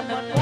મન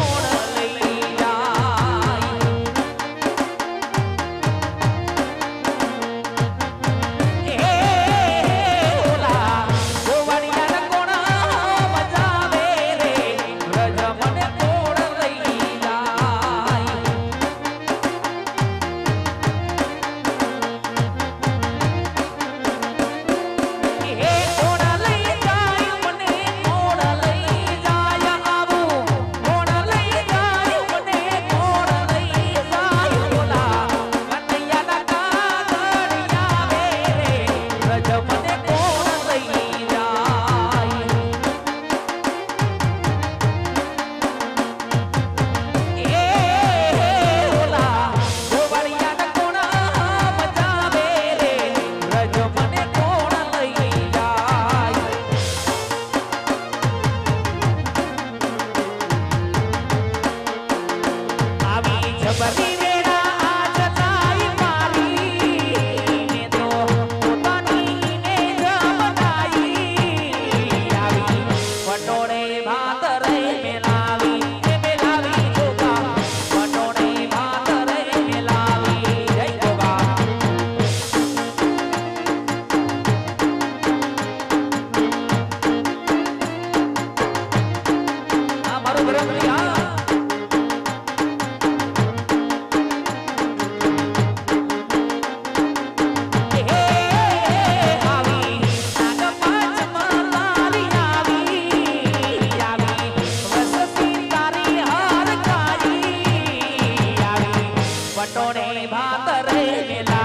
Baby, like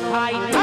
I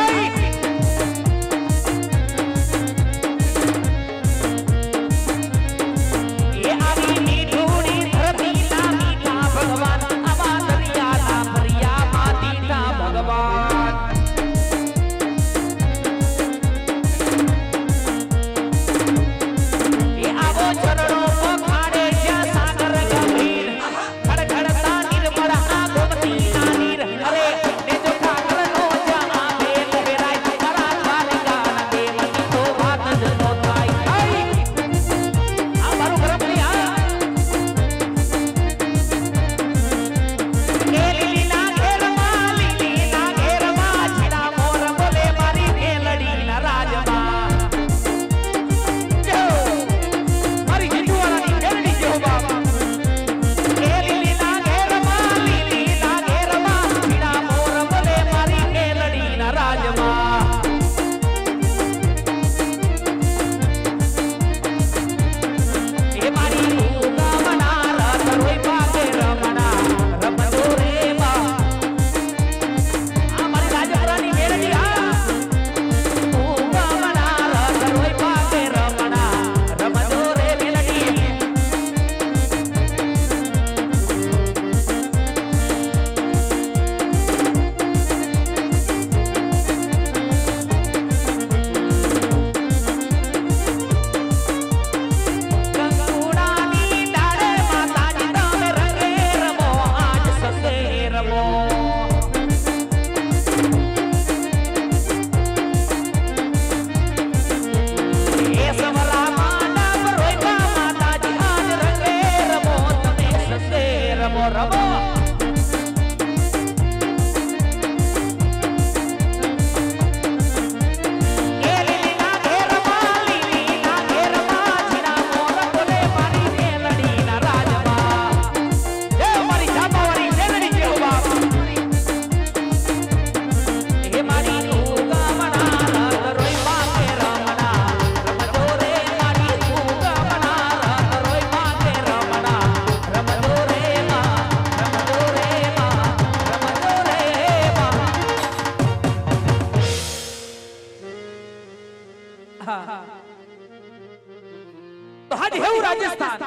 Rajasthan.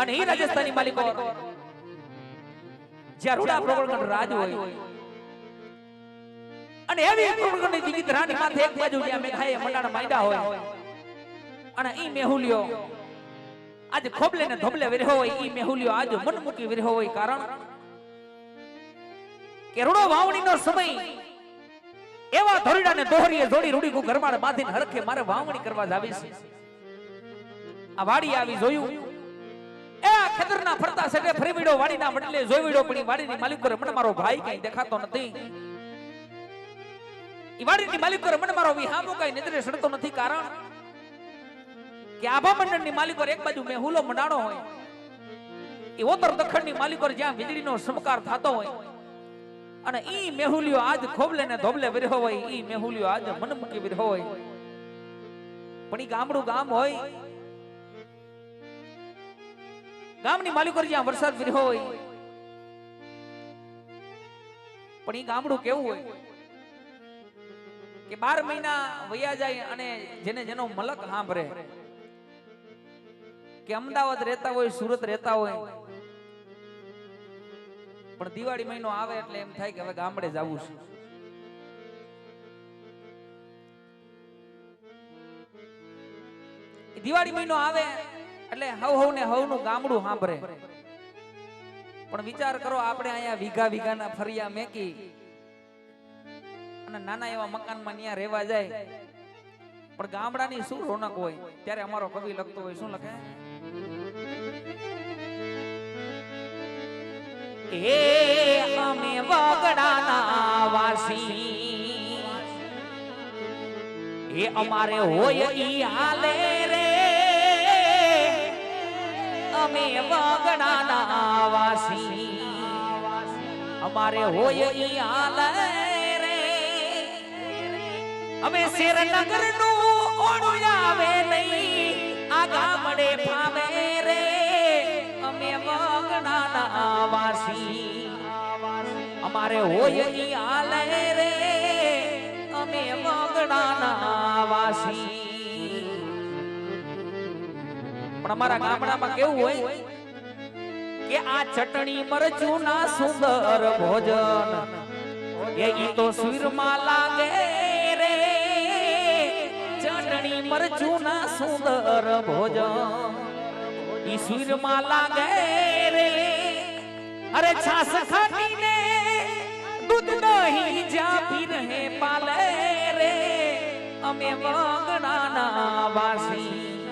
અને એ રાજસ્થાની માલિકો જ્યાં રૂડા પ્રવર્ગણ રાજ હોય. અને એવી પ્રવર્ગણની જીવિત રાણી માથે એક બાજુ જ્યાં મેઘાએ મંડાણ માંડ્યા હોય. અને ઈ મેહુલિયો આજ ખોબલે ને ધોબલે વિરહો હોય. ઈ મેહુલિયો આજ મન મૂકી વિરહો હોય કારણ કે રૂડો વાવણીનો સમય એવા ધોરીડાને દોહરીએ જોડી રૂડી કો ઘરમાળ બાંધીને હરખે મારે વાવણી કરવા જાવી છે. આ વાડી આવી જોયું. એ આ ખેતરના ફરતા સગે ફરી વીડો વાડીના વડલે જોઈ વીડો, પણ વાડીની માલિક કરે મને મારો ભાઈ કઈ દેખાતો નથી. ઈ વાડીની માલિક કરે મને મારો વિહામો કઈ નજરે સડતો નથી કારણ કે આભા મંડળની માલિકો એક બાજુ મેહુલો મંડાણો હોય. એ ઓતર દખણની માલિકો જ્યાં વીજળીનો સમકાર થતો હોય. અને ઈ મેહુલિયો આજ ખોબલે ને ધોબલે વિરહો હોય, ઈ મેહુલિયો આજ મન મૂકી વિરહો હોય. પણ ઈ ગામડું ગામ હોય, ગામની માલિકો જ્યાં વરસાદ વિરહો હોય, પણ ઈ ગામડું કેવું હોય કે બાર મહિના વયા જાય અને જેને જેનો મલક સાંભળે, કે અમદાવાદ રહેતા હોય, સુરત રહેતા હોય પણ દિવાળી મહિનો આવે એટલે એમ થાય કે હવે ગામડે જવું છે. દિવાળી મહિનો આવે એટલે હવ હવ ને હવનું ગામડું સાંભળે. પણ વિચાર કરો, આપણે અહીંયા વીઘા વીઘાના ફરિયા મેકી અને નાના એવા મકાનમાં ત્યાં રહેવા જાય. પણ ગામડાની શું રોનક હોય? ત્યારે અમારો કવિ લખતો હોય, શું લખે? એ અમે વગડાના વાસી. એ અમારે હોય ઈ હાલે રે. અમે વગડાના વાસી. અમારે હોય ઈ હાલે રે. અમે શેરનગરનું ઓડું આવે નહીં, આ ગામડે ફાવે રે. અમે વગડાના વાસી. અમારે હોય ઈ હાલે રે. અમે વગડાના વાસી. પણ અમારા ગામડામાં કેવું હોય કે આ ચટણી મરચું ના સુંદર ભોજન. એ ઈ તો સુરમાં લાગે રે. ચટણી મરચું ના સુંદર ભોજન. ઈ સુરમાં લાગે રે. અરે છાસ ખાટીને દૂધ જ્યાં રહે પાલે રે. અમે વગડાના વાસી.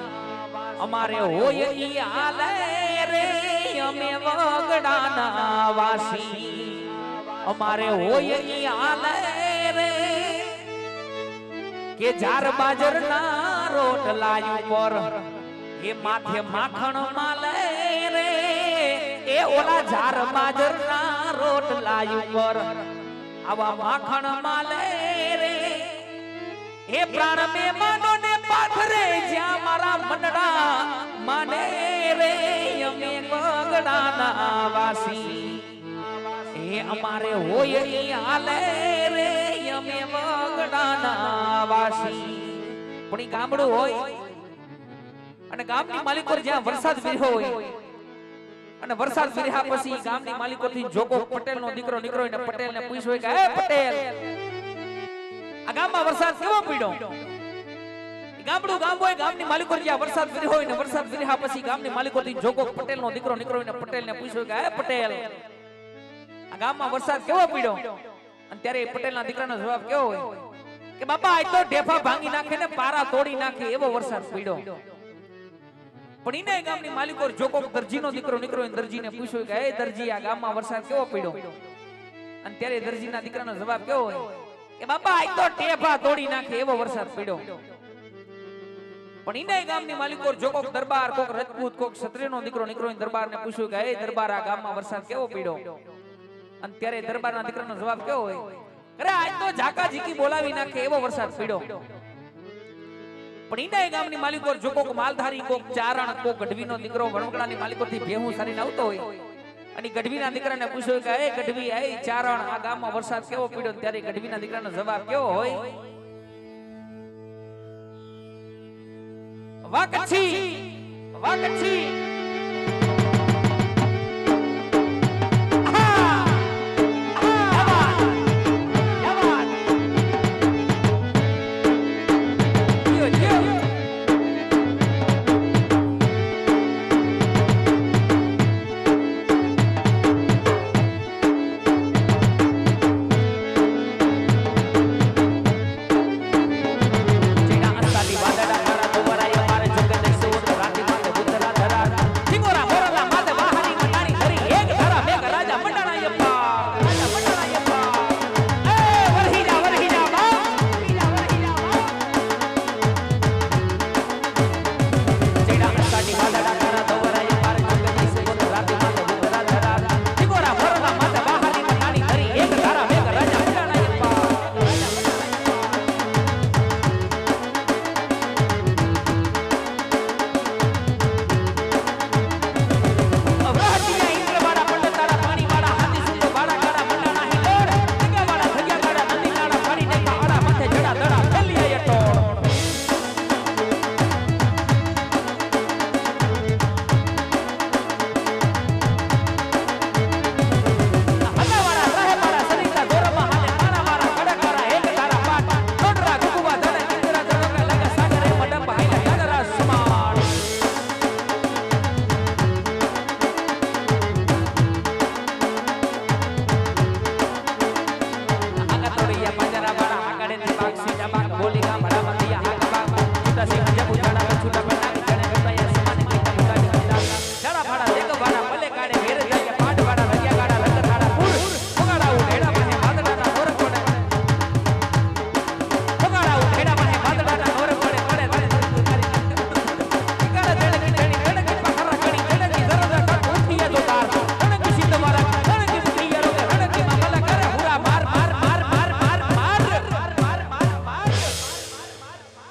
અમારે હોય ઈ હાલે રે. અમે વગડાના વાસી. અમારે હોય ઈ હાલે રે. કે જાર બાજરના રોટલા ઉપર એ માથે માખણ માલે રે. એ ઓલા જાર બાજરના રોટલા ઉપર આવા માખણ માલે રે. એ પ્રાણ મે માનો ને પાથરે જ્યાં મારા મનડા માને રે. અમે વગડાના વાસી એ અમારે હોય ઈ હાલે રે. અમે વગડાના વાસી પણ ગામડું હોય. અને ગામની માલિકો જ્યાં વરસાદ વિરહો હોય અને વરસાદ વિર્યા પછી ગામની માલિકોથી જોગો જોકો પટેલ નો દીકરો નીકળો ને પટેલ ને પૂછ્યું કે હે પટેલ. આ ગામમાં વરસાદ કેવો પડ્યો? ગામડું ગામ હોય ગામની માલિકો જ્યાં વરસાદ વિર્યો હોય ને વરસાદ વિર્યા પછી ગામની માલિકોથી થી જોકો પટેલ નો દીકરો નીકળ્યો ને પટેલ ને પૂછ્યું કે હે પટેલ. આ ગામમાં વરસાદ કેવો પડ્યો? અને ત્યારે એ પટેલના દીકરાનો જવાબ કેવો હોય? કે બાપા આજ તો ઢેફા ભાંગી નાખે ને પારા તોડી નાખે એવો વરસાદ પડ્યો. પણ ગામની માલિકો જોકો દરજીનો દીકરો, નીકળ્યો એ દરજીને પૂછ્યું કે એ દરજી, આ ગામમાં વરસાદ કેવો પડ્યો? અને ત્યારે દરજીના દીકરાનો જવાબ કેવો હોય? કે, બાપા, આજ તો ટેફા તોડી નાખે એવો વરસાદ પડ્યો. પણ ઈને ગામની માલિકો જોકો દરબાર, કોક રજપૂત, કોક ક્ષત્રિયનો દીકરો નીકળ્યો એ દરબારને પૂછ્યું કે એ દરબાર, આ ગામમાં વરસાદ કેવો પડ્યો? અને ત્યારે દરબારના દીકરાનો જવાબ કેવો હોય? અરે, આજ તો ઝાકા ઝીકી બોલાવી નાખે એવો વરસાદ પડ્યો. પણ ઈંડા ગામની માલિકોર જો કોક માલધારી, કોક ચારણ, કોક ગઢવીનો દીકરો વણવકડાની માલિકોરથી ભેહું સારીને આવતો હોય અને ગઢવીના દીકરાને પૂછ્યું કે, એ ગઢવી એ ચારણ, આ ગામમાં વરસાદ કેવો પડ્યો? ત્યારે ગઢવીના દીકરાનો જવાબ કેવો હોય? વાકછી વાકછી